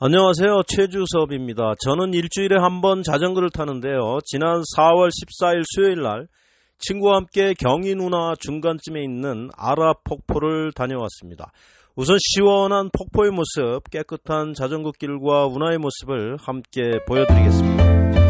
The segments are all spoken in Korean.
안녕하세요. 최주섭입니다. 저는 일주일에 한 번 자전거를 타는데요. 지난 4월 14일 수요일 날 친구와 함께 경인 운하 중간쯤에 있는 아라 폭포를 다녀왔습니다. 우선 시원한 폭포의 모습, 깨끗한 자전거 길과 운하의 모습을 함께 보여드리겠습니다.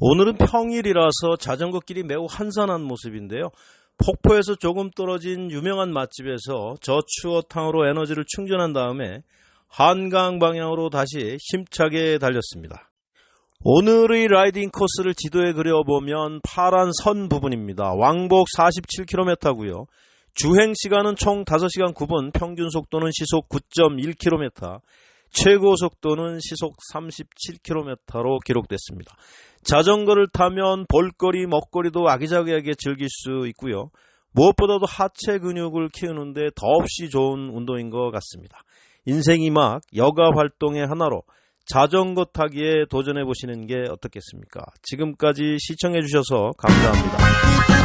오늘은 평일이라서 자전거 길이 매우 한산한 모습인데요. 폭포에서 조금 떨어진 유명한 맛집에서 저추어탕으로 에너지를 충전한 다음에 한강 방향으로 다시 힘차게 달렸습니다. 오늘의 라이딩 코스를 지도에 그려보면 파란 선 부분입니다. 왕복 47km고요. 주행 시간은 총 5시간 9분, 평균 속도는 시속 9.1km, 최고 속도는 시속 37km로 기록됐습니다. 자전거를 타면 볼거리, 먹거리도 아기자기하게 즐길 수 있고요. 무엇보다도 하체 근육을 키우는데 더없이 좋은 운동인 것 같습니다. 인생이 막 여가 활동의 하나로 자전거 타기에 도전해 보시는 게 어떻겠습니까? 지금까지 시청해 주셔서 감사합니다.